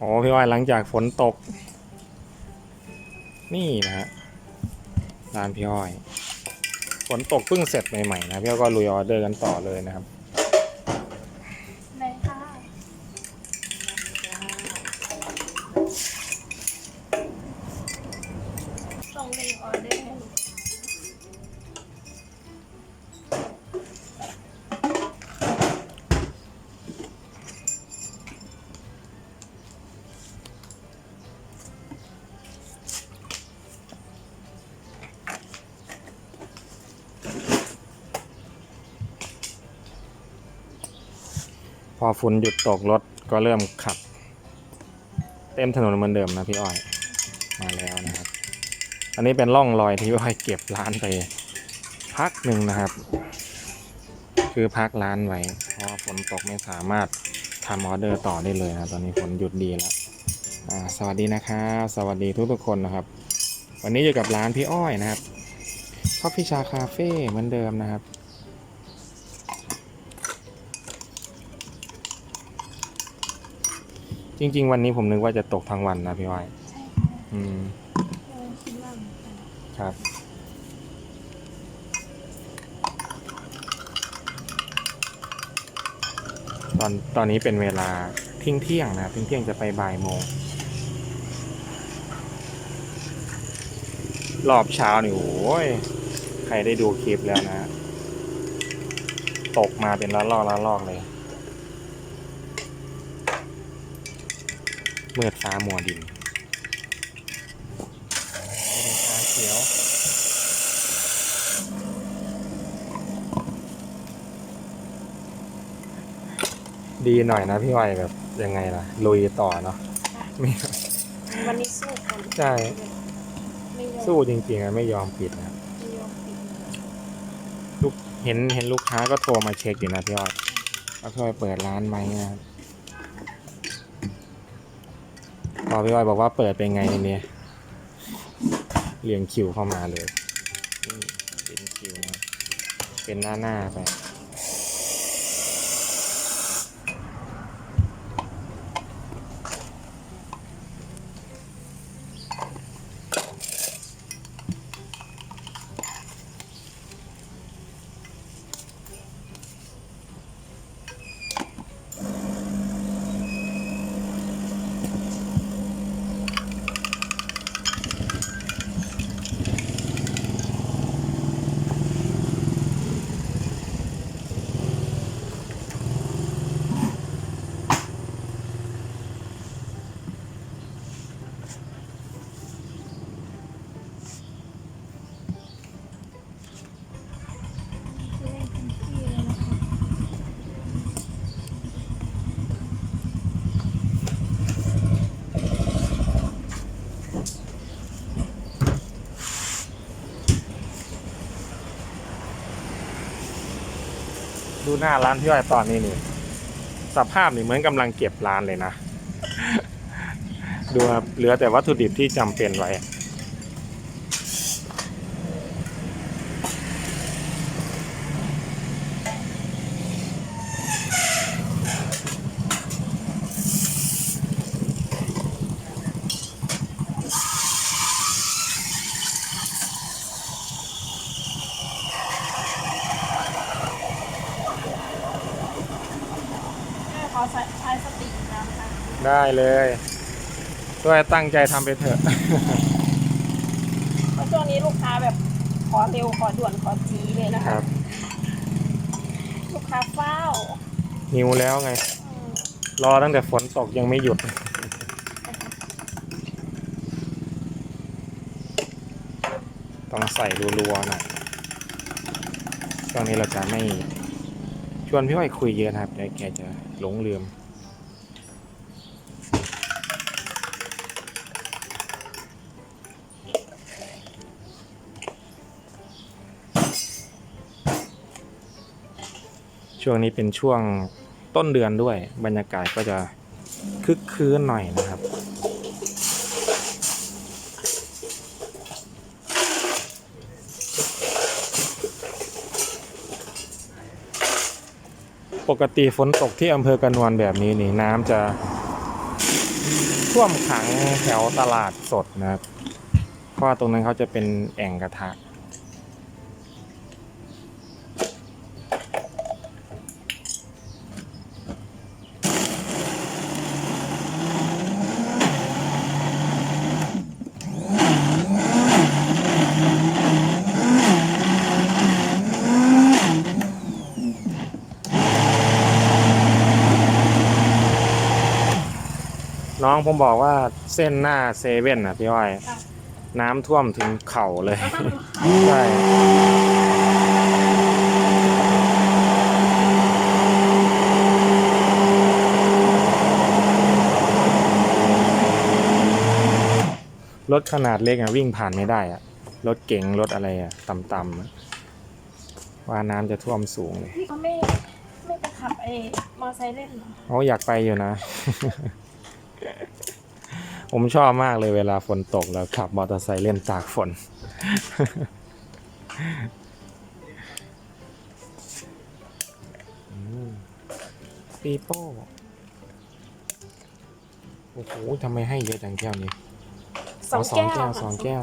โอ้พี่อ้อยหลังจากฝนตก นี่นะฮะร้านพี่อ้อย ฝนตกเพิ่งเสร็จใหม่ๆนะพี่อ้อยก็ลุยออเดอร์กันต่อเลยนะครับ ฝนหยุดตกรถก็เริ่มขับ เต็มถนนเหมือนเดิมนะพี่อ้อย มาแล้วนะครับ อันนี้เป็นร่องรอยที่พี่อ้อยเก็บร้านไป พักหนึ่งนะครับ คือพักร้านไว้เพราะฝนตกไม่สามารถทำออเดอร์ต่อได้เลยนะตอนนี้ฝนหยุดดีแล้วสวัสดีนะครับสวัสดีทุกๆคนนะครับ วันนี้อยู่กับร้านพี่อ้อยนะครับคอฟฟี่ชาคาเฟ่เหมือนเดิมนะครับ จริง ๆ วันนี้ผมนึกว่าจะตกทั้งวันนะพี่อ้อยใช่ค่ะอืม เออคิดว่าเหมือนกันครับ ตอนตอนนี้เป็นเวลาเที่ยงเที่ยงๆนะครับเที่ยงเที่ยงๆจะไปบ่ายโมง รอบเช้านี่โอ้ยใครได้ดูคลิปแล้วนะ ตกมาเป็นละลอกละลอกเลย มื่อฟ้ามัวดินนี่เป็นชาเขียวดีหน่อยนะพี่วัยแบบยังไงล่ะ ลุยต่อเนาะไม่วันนี้สู้กันใช่ไม่ยอมสู้จริงๆอะไม่ยอมปิดนะครับไม่ยอมปิดเลยลูกเห็นเห็นลูกค้าก็โทรมาเช็คอยู่นะพี่อ้อยว่าพี่อ้อยเปิดร้านไหมนะครับ พี่อ้อยบอกว่าเปิดเป็นไงเนี่ยเรียงคิวเข้ามาเลย เป็นคิวเป็นหน้าหน้าไป ดูหน้าร้านพี่อ้อยตอนนี้นี่ สภาพนี่เหมือนกำลังเก็บร้านเลยนะ ดูครับเหลือแต่วัตถุดิบที่จำเป็นไว้ อใช้สตินะคะได้เลยด้วยตั้งใจทำไปเถอะ เพราะช่วงนี้ลูกค้าแบบขอเร็วขอด่วนขอจีเลยนะคคะ รับลูกค้าเฝ้าหิวแล้วไง อืมรอตั้งแต่ฝนตกยังไม่หยุด ต้องใส่รัวๆหน่อยช่วงนี้เราจะไม่ ชวนพี่อ้อยคุยเยอะนะครับเดี๋ยวแกจะหลงลืมช่วงนี้เป็นช่วงต้นเดือนด้วย บรรยากาศก็จะคึกคืนหน่อยนะครับ ปกติฝนตกที่อำเภอกระนวนแบบนี้นี่น้ำจะท่วมขังแถวตลาดสดนะครับเพราะว่าตรงนั้นเขาจะเป็นแอ่งกระทะ น้องผมบอกว่าเส้นหน้าเซเว่นอะพี่อ้อยค่ะน้ำท่วมถึงเข่าเลย ใช่รถขนาดเล็กอะวิ่งผ่านไม่ได้อะรถเก๋งรถอะไรอะต่ำๆอะว่าน้ำจะท่วมสูงเลย พี่เขาไม่ไม่ไปขับไอ้มอไซค์เล่นเหรอ โอ้อยากไปอยู่นะ ผมชอบมากเลยเวลาฝนตกแล้วขับมอเตอร์ไซค์เล่นตากฝนอืมปีโป้ โอ้โหทำไมให้เยอะจังแก้วนี้สองเาสองแก้วแก้วสองแก้ว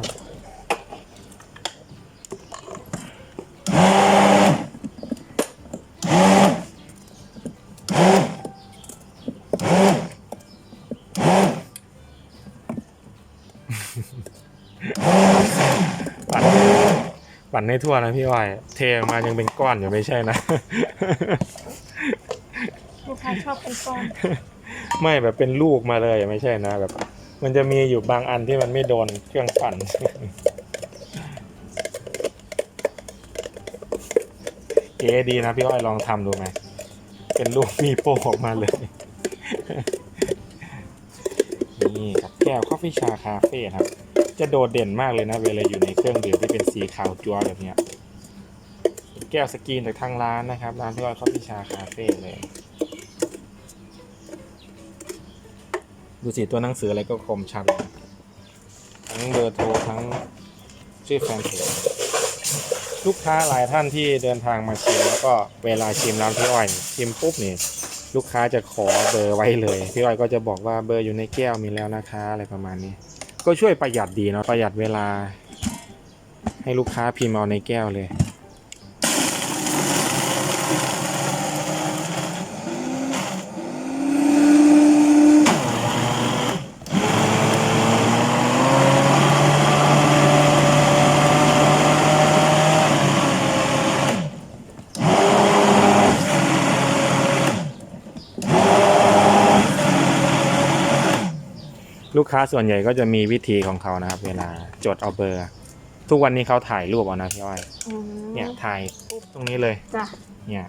ปั่นให้ทั่วนะพี่อ้อยเทออกมายังเป็นก้อนอยู่ไม่ใช่นะ ลูกค้าชอบเป็นก้อนไม่แบบเป็นลูกมาเลยไม่ใช่นะแบบ มันจะมีอยู่บางอันที่มันไม่โดนเครื่องปั่นเก๋ดีนะพี่อ้อยลองทำดูไหมเป็นลูกมีโป้ออกมาเลย นี่กับแก้วคอฟฟี่ชาคาเฟ่ครับ จะโดดเด่นมากเลยนะ เวลาอยู่ในเครื่องดื่มที่เป็นสีขาวจัวแบบเนี้ยแก้วสกรีนจากทางร้านนะครับ ร้านพี่อ้อยคอฟฟี่ชาคาเฟ่เลย ดูสิตัวหนังสืออะไรก็คมชัดทั้งเบอร์โทรทั้งชื่อแฟนเพจลูกค้าหลายท่านที่เดินทางมาชิมแล้วก็เวลาชิมร้านพี่อ้อยชิมปุ๊บนี่ลูกค้าจะขอเบอร์ไว้เลย พี่อ้อยก็จะบอกว่าเบอร์อยู่ในแก้วมีแล้วนะคะอะไรประมาณนี้ ก็ช่วยประหยัดดีเนาะประหยัดเวลา ให้ลูกค้าพิมพ์เอาในแก้วเลย กค้าส่วนใหญ่ก็จะมีวิธีของเขานะครับ เวลาจดเอาเบอร์ ทุกวันนี้เขาถ่ายรูปเอานะพี่อ้อยอืมเนี่ยถ่ายปุ๊บตรงนี้เลย จ้ะเนี่ย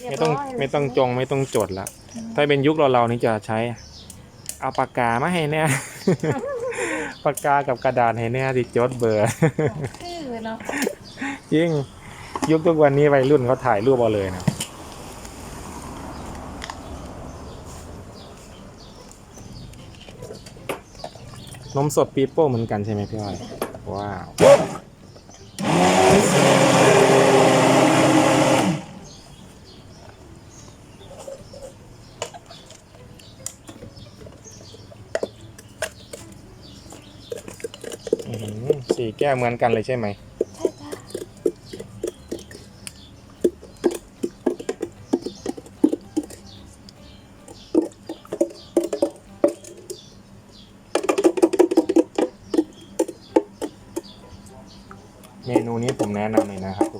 เรียบไม่ต้องร้ยเลยไม่ต้องจงไม่ต้องจดละถ้าเป็นยุคเราเราๆนี่จะใช้ เอาปากกามาให้แน่ ปากกากับกระดาษให้แน่ที่จดเบอร์ คือเนาะจริงยุคทุกวันนี้วัยรุ่นเขาถ่ายรูปเอาเลยนะ นมสดปีโป้เหมือนกันใช่ไหมพี่อ้อย ว้าว สี่แก้วเหมือนกันเลยใช่ไหม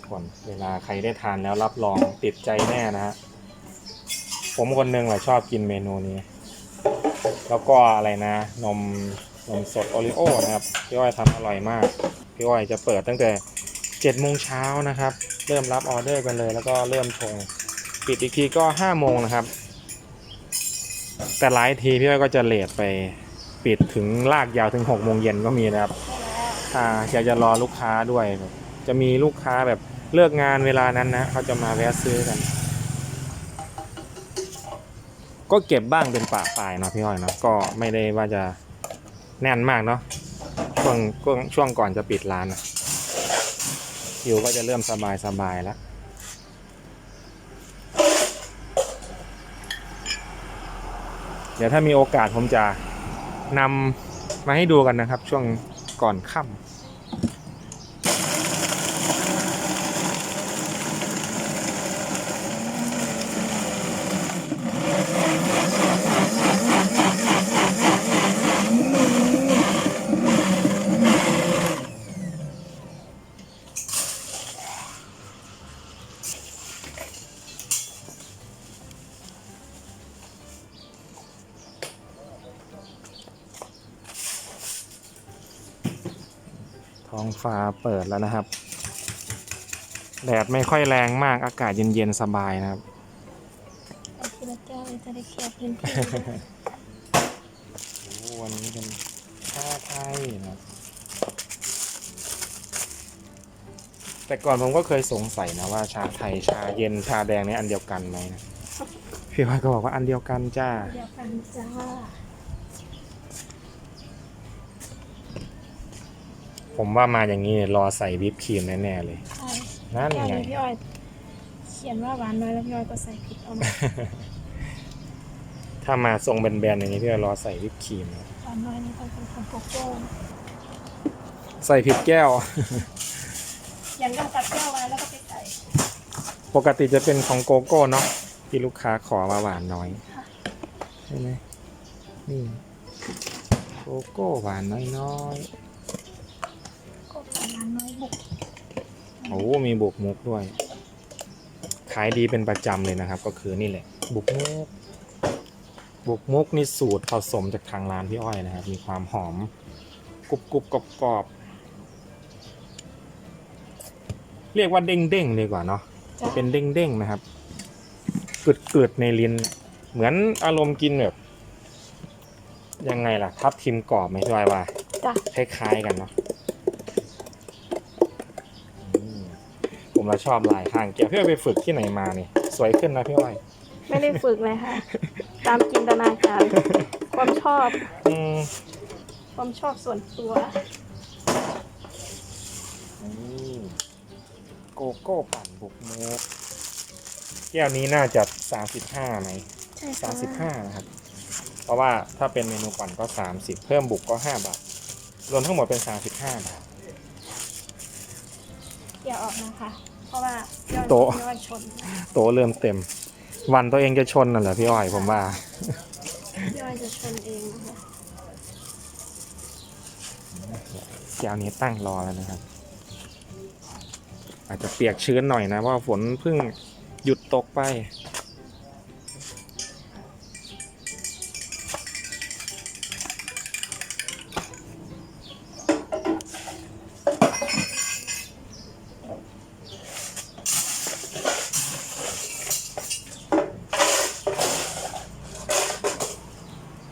คนเวลาใครได้ทานแล้วรับรองติดใจแน่นะฮะผมคนหนึ่งแหละชอบกินเมนูนี้ แล้วก็อะไรนะ นมนมสดโอริโอนะครับพี่อ้อยทำอร่อยมาก พี่อ้อยจะเปิดตั้งแต่7จ็ดโมงเช้านะครับ เริ่มรับออเดอร์กันเลย แล้วก็เริ่มชงปิดอีกทีก็5้าโมงนะครับ แต่หลายทีพี่อ้อยก็จะเลทไปปิดถึงลากยาวถึง6กโมงเย็นก็มีนะครับ อ่าอยากจะรอลูกค้าด้วย จะมีลูกค้าแบบ เลิกงานเวลานั้นนะเขาจะมาแวะซื้อกัน ก็เก็บบ้างเป็นป่าปลายเนาะพี่อ้อยเนาะก็ไม่ได้ว่าจะแน่นมากเนาะช่วงช่วงช่วงก่อนจะปิดร้านอะคิวก็จะเริ่มสบายสบายแล้วเดี๋ยวถ้ามีโอกาสผมจะนำมาให้ดูกันนะครับ ช่วงก่อนค่ำ ท้องฟ้าเปิดแล้วนะครับ แดดไม่ค่อยแรงมากอากาศเย็นๆสบายนะครับเอาทีละแก้วเลยจะได้เคลียร์พื้นที่โอ้วันนี้เป็นชาไทยนะครับ แต่ก่อนผมก็เคยสงสัยนะว่าชาไทยชาเย็นชาแดงเนี่ยอันเดียวกันไหมนะพี่ว่าก็บอกว่าอันเดียวกันจ้า เดียวกันจ้า ผมว่ามาอย่างนี้เนี่ยรอใส่วิปครีมแน่ๆเลย ใช่นั่นแก้วไง นี้พี่ออยเขียนว่าหวานน้อยแล้วพี่ออยก็ใส่ผิดเอามาถ้ามาทรงแบนๆอย่างนี้พี่ว่ารอใส่วิปครีมนะหวานน้อยนี่ต้องเป็นของโกโก้ใส่ผิดแก้ว เขียนกำกับแก้วไว้แล้วก็ไปใส่ปกติจะเป็นของโกโก้เนาะที่ลูกค้าขอมาหวานน้อยค่ะใช่ไหมนี่โกโก้หวานน้อยก็หวานน้อยบุกๆโอ้มีบุกมุกด้วย ขายดีเป็นประจำเลยนะครับ ก็คือนี่แหละ บุกมุก บุกมุกนี่สูตรผสมจากทางร้านพี่อ้อยนะครับ มีความหอมกรุบกรุบกรอบกรอบๆเรียกว่าเด้งเด้งๆดีกว่าเนาะจ้าเป็นเด้งๆนะครับกึดกึดๆในลิ้นเหมือนอารมณ์กินแบบยังไงล่ะทับทิมกรอบไหมพี่อ้อยว่าจ้าคล้ายๆกันเนาะอืมผ มเราชอบลายข้างเกียวพี่อ้อยไปฝึกที่ไหนมาเนี่ยสวยขึ้นนะพี่อ้อยไม่ได้ฝึกเลยค่ะ ตามจินตนาการ ความชอบ อืมความชอบส่วนตัว นี่โกโก้ปั่นบุกมุกแก้วนี้น่าจะสามสิบห้าไหมใช่สามสิบห้านะครับ เพราะว่าถ้าเป็นเมนูปั่นก็สามสิบเพิ่มบุกก็ห้าบาท รวมทั้งหมดเป็นสามสิบห้าบาทอย่าออกนะคะเพ ราะว่าพี่ออยโต๊ะ พี่ออยชนโต๊ะเริ่มเต็ม วันตัวเองจะชนน่ะเหรอพี่อ้อยผมว่า พี่ออยจะชนเองนะคะแก้วนี้ตั้งรอแล้วนะครับ อาจจะเปียกชื้นหน่อยนะเพราะว่าฝนเพิ่งหยุดตกไป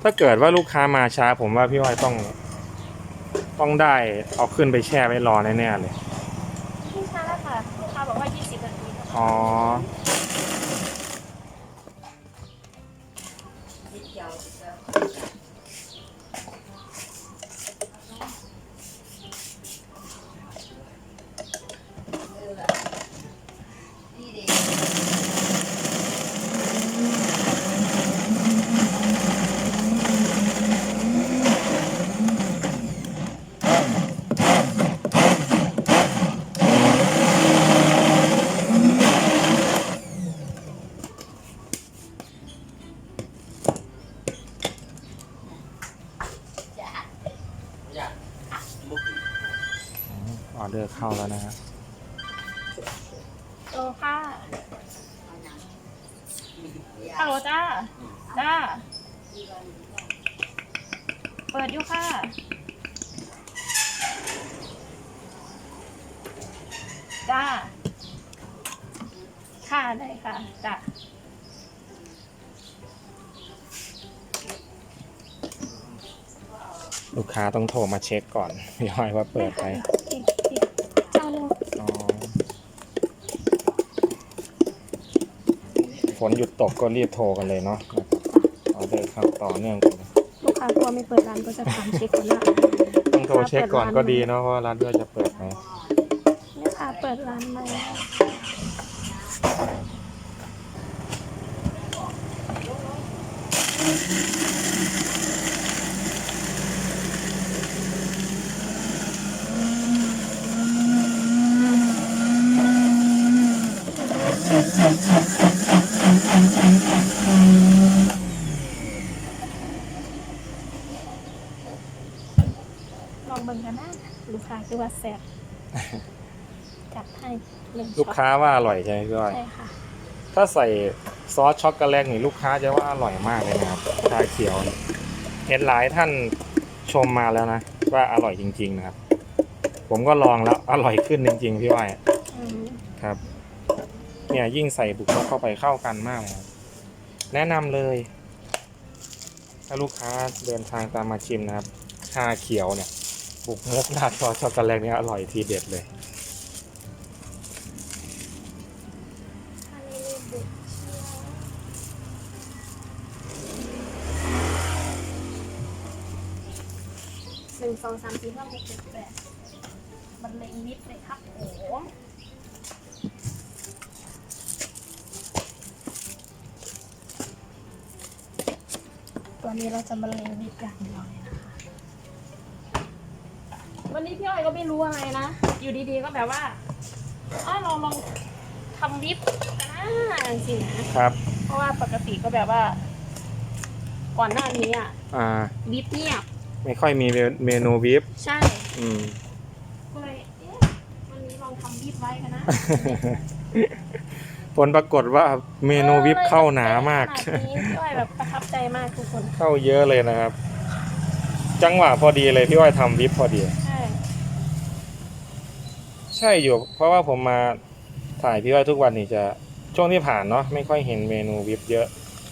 ถ้าเกิดว่าลูกค้ามาช้าผมว่าพี่อ้อยต้อง ต้องได้เอาขึ้นไปแช่ไว้รอแน่ๆเลยพี่ช้าแล้วค่ะลูกค้าบอกว่า 20 นาทีค่ะอ๋อออเดอร์เข้าแล้วนะครับ โตค่ะฮัลโหลจ้า จ้า เปิดอยู่ค่ะ จ้า ค่ะได้ค่ะ จ้า ลูก ค้าต้องโทรมาเช็คก่อนพี่อ้อยว่าเปิดไหมอีกอีกเจ้าหนึ่งอ๋อฝนหยุดตกก็รีบโทรกันเลยเนาะออเดอร์เข้าต่อเนื่องกันเลยลูกค้ากลัวไม่เปิดร้านก็จะถามเช็คก่อนว่าต้องโทรเช็คก่อนก็ดีเนาะเพราะว่าร้านด้วยจะเปิดไหมลูกค้าเปิดร้านไหมนะลูก ค้าคือว่าแซ่บจัดให้หนึ่งลูกค้าว่าอร่อยใช่ไหมพี่อ้อย ใช่ค่ะ ถ้าใส่ซอสช็อกโกแลตนี่ลูกค้าจะว่าอร่อยมากเลยนะครับชาเขียวเนี่ยเห็นหลายท่านชมมาแล้วนะ ว่าอร่อยจริง ๆ นะครับ ผมก็ลองแล้วอร่อยขึ้นจริง ๆ พี่อ้อยอืมครับ เนี่ยยิ่งใส่บุกนกเข้าไปเข้ากันมากเลยครับแนะนำเลย ถ้าลูกค้าเดินทางตามมาชิมนะครับ ชาเขียวเนี่ย บุกนกราดซอสช็อกโกแลตเนี่ยอร่อยทีเด็ดเลยหนึ่งสองสามสี่ห้าหกเจ็ดแปดบรรเลงนิดเลยครับโอ้โหตัวนี้เราจะบรรเลงนิดอย่างเดียวเลยนะคะวัน ไม่รู้อะไรนะ อยู่ดีๆก็แบบว่าอ้อเราลองทำวิปกันนะสินะ ครับ เพราะว่าปกติก็แบบว่า ก่อนหน้านี้อะอ่า วิปเงียบไม่ค่อยมีเมนูวิปใช่อืมก็เลยเอ๊ะวันนี้ลองทำวิปไว้กันนะ ผลปรากฏว่าเมนูวิปเข้าหนามากขนาดนี้พี่อ้อยแบบประทับใจมากทุกคน เข้าเยอะเลยนะครับ จังหวะพอดีเลยพี่อ้อยทำวิปพอดีใช่ใช่อยู่ เพราะว่าผมมาถ่ายพี่อ้อยทุกวันนี่จะช่วงที่ผ่านเนาะไม่ค่อยเห็นเมนูวิปเยอะ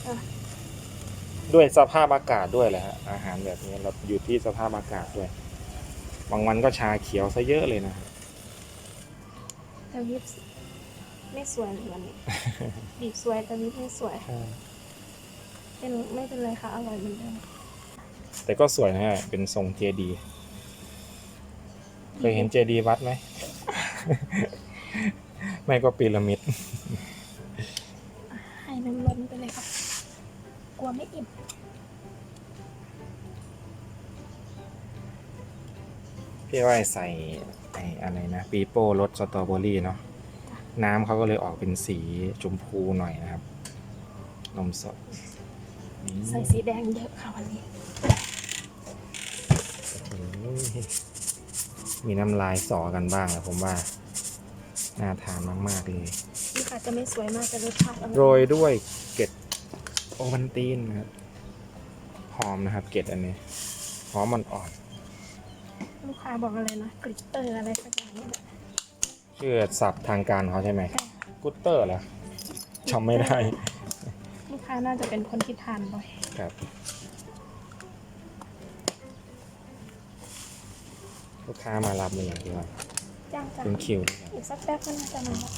อะ ด้วยสภาพอากาศด้วยแหละฮะอาหารแบบนี้เราอยู่ที่สภาพอากาศด้วยบางวันก็ชาเขียวซะเยอะเลยนะ แต่วิปไม่สวยเหมือนวันนี้ บีบสวยแต่วิปไม่สวย เป็นไม่เป็นไรค่ะ อร่อยเหมือนเดิมแต่ก็สวยนะฮะเป็นทรงเจดี เคยเห็นเจดีวัดไหม ไม่ก็พีระมิด ให้น้ำล้นไปเลยครับ กลัวไม่อิ่มพี่ว่าใส่ไอ้อะไรนะปีโป้รสสตรอเบอรี่เนาะน้ำเขาก็เลยออกเป็นสีชมพูหน่อยนะครับ นมสดนี่ใส่สีแดงเยอะค่ะวันนี้โอ้ย มีน้ำลายสอกันบ้างนะผมว่า น่าทานมากๆเลยนี่ค่ะจะไม่สวยมากแต่รสชาติอโรร่อยยด้วยเกล็ดโอวันตีนนะครับหอมนะครับ เกล็ดอันนี้หอมมันอ่อนลูกค้าบอกอะไรนะกริตเตอร์อะไรสักอย่างนี่แหละชื่อศัพท์ทางการของเขาใช่ไหมใช่กุตเตอร์เหรอจำไม่ได้ ลูกค้าน่าจะเป็นคนที่ทานบ่อยครับ ลูกค้ามารับเลยอย่างที่ว่าจ้างจ้างเป็นคิวด้วยครับอีกสักแป๊บก็น่าจะมาแล้ว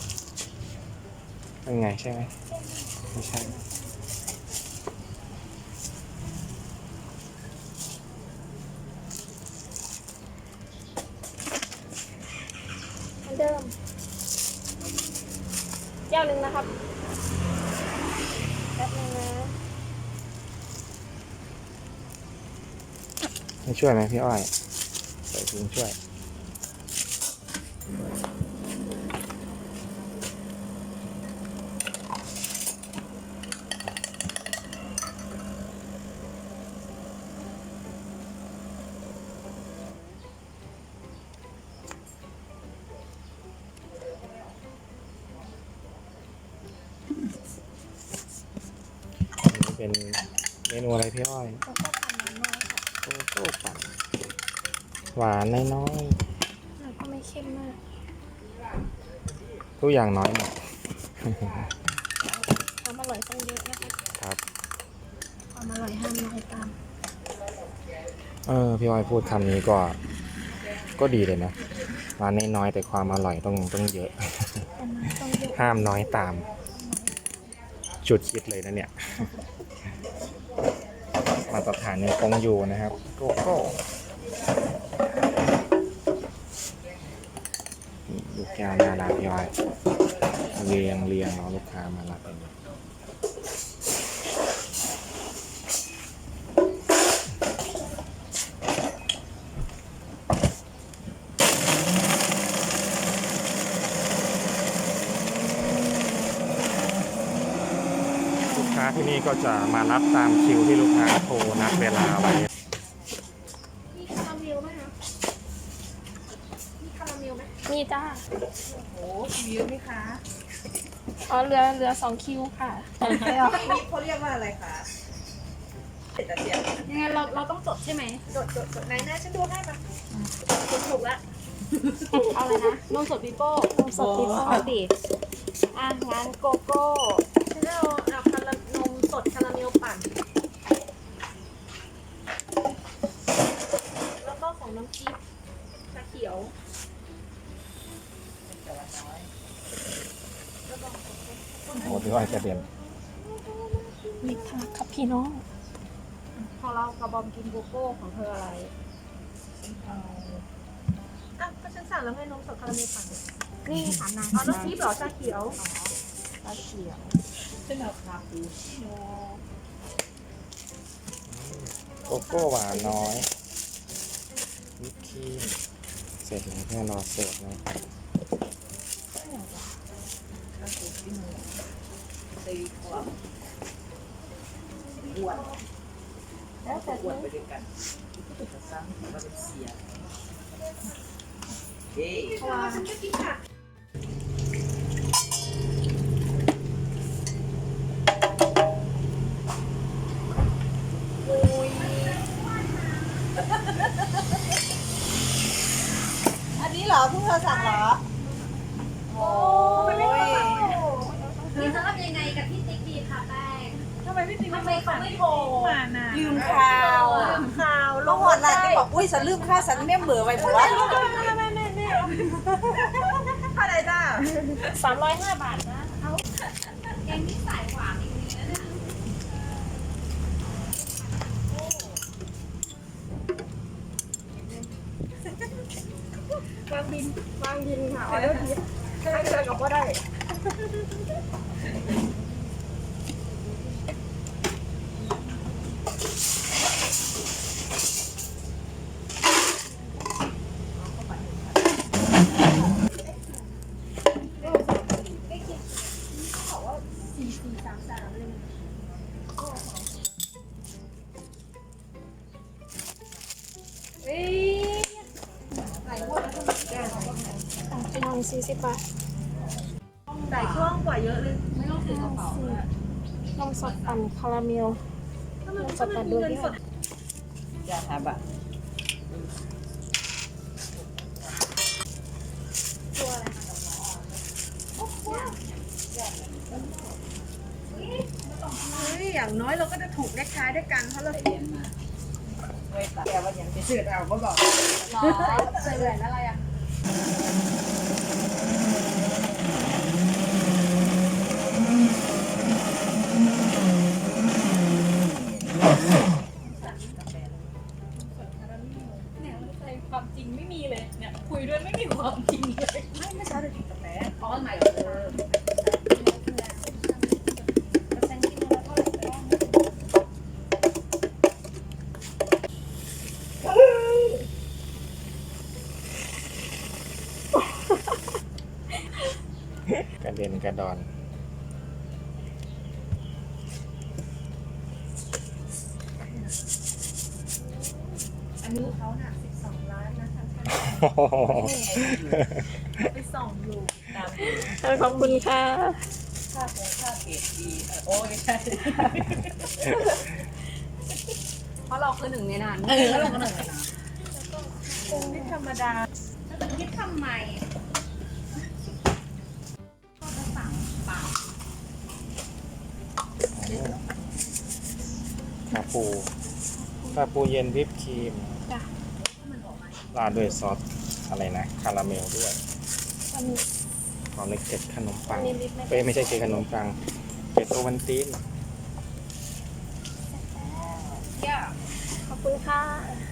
เป็นไงใช่ไหมไม่ใช่เหมือนเดิมแก้วหนึ่งนะครับ แป๊บนึงนะให้ช่วยไหมพี่อ้อย ใส่ถุงช่วยอันนี้เป็นเมนูอะไรพี่อ้อย แล้วก็ทำน้อยๆค่ะ โกโก้ปั่น หวานน้อยแล้วก็ไม่เข้มมาก ๆทุกอย่างน้อยหมด ความอร่อยต้องเยอะนะคะครับ ความอร่อยห้ามน้อยตามเออพี่อ้อยพูดคำนี้ก็ก็ดีเลยนะหวานน้อยๆแต่ความอร่อยต้องต้องเยอะ แต่น้ำต้องเยอะห้ามน้อยตาม จุดคิดเลยนะเนี่ย มาตรฐานยังคงอยู่นะครับโกโก้นี่ลูก แก้วน่ารักพี่อ้อยเรียงเรียงรอลูกค้ามารับเองลูกค้าที่นี่ก็จะมารับตามคิวที่ลูกค้าโทรนัดเวลาไว้ นี่ทำวิวไหมคะ จ้า โอ้คิวเยอะไหมคะ อ๋อเรือเรือสองคิวค่ะไม่เอานี่เขาเรียกว่าอะไรคะเจ็ดตะเกียบยังไงเราเราต้องจดใช่ไหมจดจดจดไหนหน้าฉันดูให้มาจดถูกละเอาเลยนะนมสดปีโป้นมสดปีโป้ดิอะงั้นโกโก้ฉันเอาเอาคาราเมลนมสดคาราเมลปั่น แล้วก็ของน้ำจิ๊บชาเขียว โอ้พี่อ้อยกระเด็นนี่ค่ะครับพี่น้อง พอเรากระบอมกินโกโก้ของเธออะไรอะก็ฉันสั่งแล้วไงนมสดคาราเมลปั่นนี่ค่ะนางอ๋อน้ำทิพย์เหรอชาเขียวชาเขียวฉันเอาคาปูโกโก้หวานน้อยวิปครีมเสร็จแล้วเพื่อรอเสิร์ฟนะครับ คาปูที่มือ ตีขวบอ้วนแล้วแต่อ้วนไปด้วยกันจะซ้ำว่าเป็นเสียเฮ้ยอันนี้เหรอพวกเธอสั่งเหรอ โอ้ย พี่จะทำยังไงกับพี่ติ๊กดีค่ะแป้ง ทำไมพี่ติ๊ก ทำไมเขาไม่ โทรมาน่ะลืมข่าวลืมข่าวลงหอดหลานที่บอกอุ้ยฉันลืมค่าฉันเนี่ยเบื่อไปหมดว่าแม่แม่แม่เท่าไหรจ้าสามร้อยห้าบาทนะแกงที่สายหวานอีกนี้นะเนี่ยวางบินวางบินค่ะออเดอร์ทิปให้เธอกับว่าได้ สี่สิบบาทใส่คล่องกว่าเยอะเลย ไม่ต้องถือกระเป๋าเลยนมสดปั่นคาราเมลนมสดปั่นด้วยอย่าทำอะเฮ้ยอย่างน้อยเราก็จะถูกเลขท้ายด้วยกันเพราะเราเขียนมาเว้ยแต่ว่าอย่างจะเสือเอาก็บอกหรอใส่แหวนอะไรอะ เนี่ยใส่ ความจริงไม่มีเลยเนี่ยคุยด้วยไม่มีความจริงเลยไม่ไม่ใช่เลยกินกาแฟอ๋อใหม่เลยกระเด็นกระดอน อันนี้เขาหนัก12 ล้านนะทั้งชั้น โอ้โห ไปส่องอยู่ตามขอบคุณค่ะค่าของค่าเพจดีเออโอ้ยใช่เพราะเราคือหนึ่งในนั้นเออแล้วเราก็หนึ่งนะคงไม่ธรรมดาแล้วจะคิดทำไมก็จะสั่งเปล่าคาปูคาปูเย็นวิปครีมจ้ะราดด้วยซอส อะไรนะคาราเมลด้วยอันนี้พร้อมในเกล็ดขนมปังอันนี้ลิปไม่เอ้ยไม่ใช่เกล็ดขนมปังเกล็ดโอวันตินเที่ยขอบคุณค่ะเ